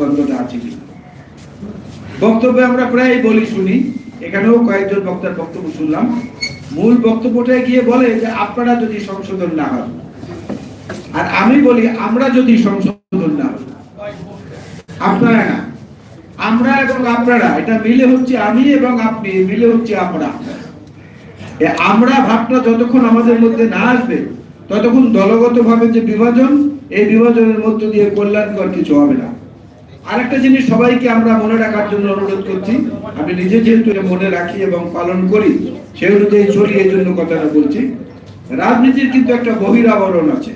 গন্ধটা আছে আমরা প্রায় বলি শুনি, এখানেও কয়েকজন বক্তার বক্তব্য শুনলাম। মূল বক্তব্যটায় গিয়ে বলে যে, আপনারা যদি সংশোধন না হন আর আমি বলি, আমরা যদি সংশোধন না হই আপনারা না। আমরা এবং আপনারা, এটা মিলে হচ্ছে আমি এবং আপনি, মিলে হচ্ছে আমরা। আমরা ভাবটা যতক্ষণ আমাদের মধ্যে না আসবে, ততক্ষণ দলগতভাবে যে বিভাজন, এই বিভাজনের মধ্য দিয়ে কল্যাণকর কিছু হবে না। আরেকটা জিনিস সবাইকে আমরা মনে রাখার জন্য অনুরোধ করছি। আমি নিজে যেহেতু মনে রাখি এবং পালন করি, সে অনুযায়ী চলি, এই জন্য কথাটা বলছি। রাজনীতির কিন্তু একটা গভীর আবরণ আছে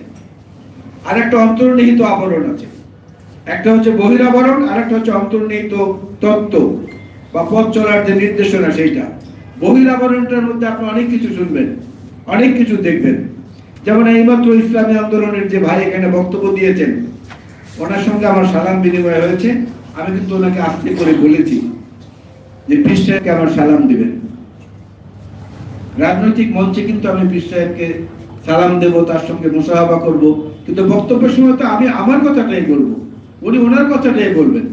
আর একটা অন্তর্নিহিত আবরণ আছে। একটা হচ্ছে বহিরাবরণ আর একটা হচ্ছে অন্তর্নিহিত তত্ত্ব বা পথ চলার যে নির্দেশনা সেইটা। বহিরাবরণটার মধ্যে আপনি অনেক কিছু শুনবেন, অনেক কিছু দেখবেন। যেমন এইমাত্র ইসলামী আন্দোলনের যে ভাই এখানে বক্তব্য দিয়েছেন ওনার সঙ্গে আমার সালাম বিনিময় হয়েছে। আমি কিন্তু ওনাকে আস্তে করে বলেছি যে পীর সাহেবকে আমার সালাম দিবেন। রাজনৈতিক মঞ্চে কিন্তু আমি পীর সাহেবকে সালাম দেব, তার সঙ্গে মোসাহাবা করব। কিন্তু বক্তব্যের সময় তো আমি আমার কথাটাই বলব। উনি ওনার কথাটাই বলবেন।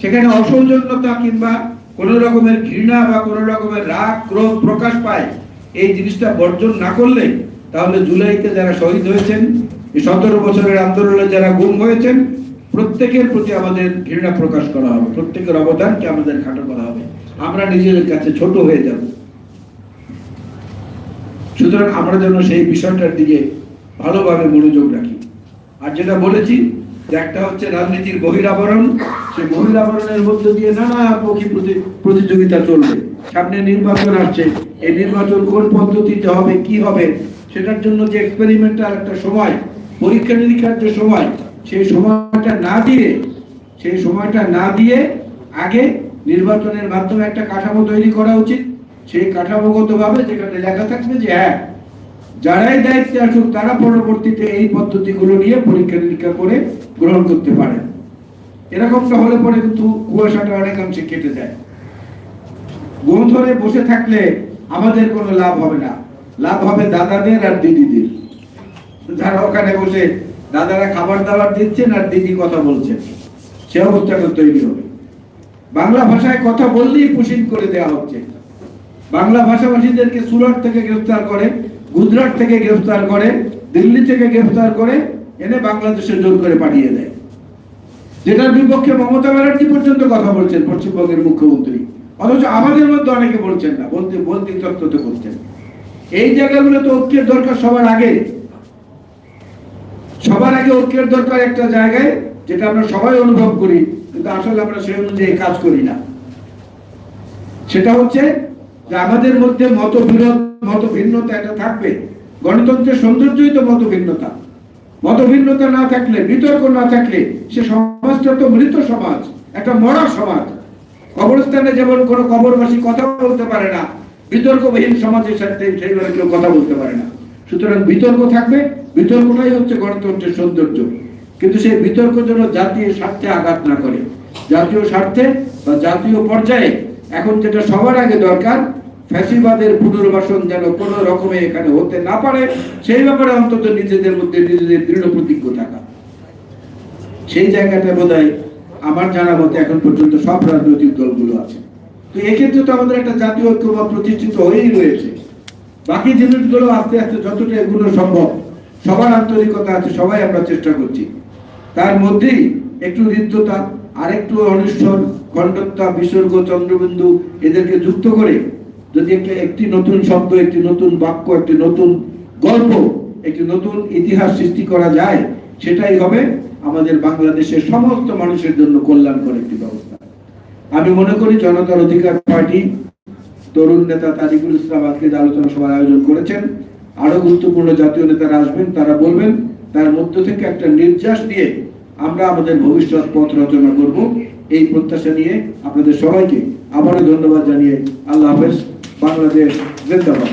সেখানে অসৌজন্যতা কিংবা কোনো রকমের ঘৃণা বা কোনো রকমের রাগ, ক্রোধ প্রকাশ পায়, এই জিনিসটা বর্জন না করলে তাহলে জুলাইতে যারা শহীদ হয়েছেন এই সতেরো বছরের আন্দোলনে যারা গুম হয়েছেন, প্রত্যেকের প্রতি আমাদের ঘৃণা প্রকাশ করা হবে, প্রত্যেকের অবদানকে আমাদের খাটো করা হবে। আমরা নিজেদের কাছে ছোট হয়ে যাব। সুতরাং আমরা যেন সেই বিষয়টার দিকে ভালোভাবে মনোযোগ রাখি। আর যেটা বলেছি যে একটা হচ্ছে রাজনীতির বহিরাবরণ, সেই বহিরাবরণের মধ্য দিয়ে নানামুখী প্রতি- প্রতিযোগিতা চলবে। সামনে নির্বাচন আসছে, এই নির্বাচন কোন পদ্ধতিতে হবে, কি হবে, সেটার জন্য যে এক্সপেরিমেন্টাল একটা সময় পরীক্ষা নিরীক্ষার যে সময়, সেই সময়টা না দিয়ে, সেই সময়টা না দিয়ে আগে নির্বাচনের মাধ্যমে একটা কাঠামো তৈরি করা উচিত। সেই কাঠামোগতভাবে যেখানে লেখা থাকবে যে হ্যাঁ যারাই দায়িত্বে আসুক, তারা পরবর্তীতে এই পদ্ধতিগুলো নিয়ে পরীক্ষা নিরীক্ষা করে গ্রহণ করতে পারেন এরকমটা হলে পরে কিন্তু কুয়াশাটা অনেকাংশে কেটে যায়। ধরে বসে থাকলে আমাদের কোনো লাভ হবে না। লাভ হবে দাদাদের আর দিদিদের। যারা ওখানে বসে দাদারা খাবার দাবার দিচ্ছেন আর দিদি কথা বলছেন সে অবস্থা অবস্থাটা তৈরি হবে। বাংলা ভাষায় কথা বললেই পুষিন করে দেওয়া হচ্ছে। বাংলা ভাষাভাষীদেরকে সুরাট থেকে গ্রেফতার করে, গুজরাট থেকে গ্রেফতার করে, দিল্লি থেকে গ্রেফতার করে, এনে বাংলাদেশে জোর করে পাঠিয়ে দেয়। যেটার বিপক্ষে মমতা ব্যানার্জি পর্যন্ত কথা বলছেন পশ্চিমবঙ্গের মুখ্যমন্ত্রী। অথচ আমাদের মধ্যে অনেকে বলছেন না, বলতে বলতে তত্ত্বতে বলছেন এই জায়গাগুলো তো ঐক্যের দরকার সবার আগে। সবার আগে ঐক্যের দরকার একটা জায়গায়, যেটা আমরা সবাই অনুভব করি, কিন্তু আসলে আমরা সেই অনুযায়ী কাজ করি না। সেটা হচ্ছে যে আমাদের মধ্যে মতবিরোধ মত ভিন্নতা এটা থাকবে। গণতন্ত্রের সৌন্দর্যই তো মত ভিন্নতা মত ভিন্নতা না থাকলে, বিতর্ক না থাকলে, সে সমাজটা তো মৃত সমাজ, একটা মরা সমাজ। কবরস্থানে যেমন কোনো কবরবাসী কথা বলতে পারে না, বিতর্কবিহীন সমাজের সাথে সেইভাবে কেউ কথা বলতে পারে না। সুতরাং বিতর্ক থাকবে বিতর্কটাই হচ্ছে গণতন্ত্রের সৌন্দর্য। কিন্তু সেই বিতর্ক যেন জাতীয় স্বার্থে আঘাত না করে। জাতীয় স্বার্থে বা জাতীয় পর্যায়ে এখন যেটা সবার আগে দরকার, ফ্যাসিবাদের পুনর্বাসন যেন কোনো রকমে এখানে হতে না পারে, সেই ব্যাপারে অন্তত নিজেদের মধ্যে নিজেদের দৃঢ় প্রতিজ্ঞ থাকা। সেই জায়গাটা বোধ আমার জানা মতে এখন পর্যন্ত সব রাজনৈতিক দলগুলো আছে। তো এক্ষেত্রে তো আমাদের একটা জাতীয় ঐক্যমত প্রতিষ্ঠিত হয়েই রয়েছে। বাকি জিনিসগুলো আস্তে আস্তে যতটা এগুলো সম্ভব সবার আন্তরিকতা আছে, সবাই আমরা চেষ্টা করছি। তার মধ্যেই একটু হৃদ্যতা আর একটু অনিশ্বর খণ্ডতা বিসর্গ, চন্দ্রবিন্দু এদেরকে যুক্ত করে যদি একটা একটি নতুন শব্দ, একটি নতুন বাক্য, একটি নতুন গল্প, একটি নতুন ইতিহাস সৃষ্টি করা যায়, সেটাই হবে আমাদের বাংলাদেশের সমস্ত মানুষের জন্য কল্যাণকর একটি ব্যবস্থা। আমি মনে করি জনতার অধিকার পার্টি তরুণ নেতা তারিকুল ইসলাম আজকে আলোচনা সভার আয়োজন করেছেন আরও গুরুত্বপূর্ণ জাতীয় নেতারা আসবেন, তারা বলবেন, তার মধ্য থেকে একটা নির্যাস দিয়ে আমরা আমাদের ভবিষ্যৎ পথ রচনা করব। এই প্রত্যাশা নিয়ে আপনাদের সবাইকে আবারও ধন্যবাদ জানিয়ে আল্লাহ হাফেজ, বাংলাদেশ জিন্দাবাদ।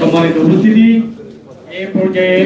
সম্মানিত উপস্থিতি এ পর্যায়ে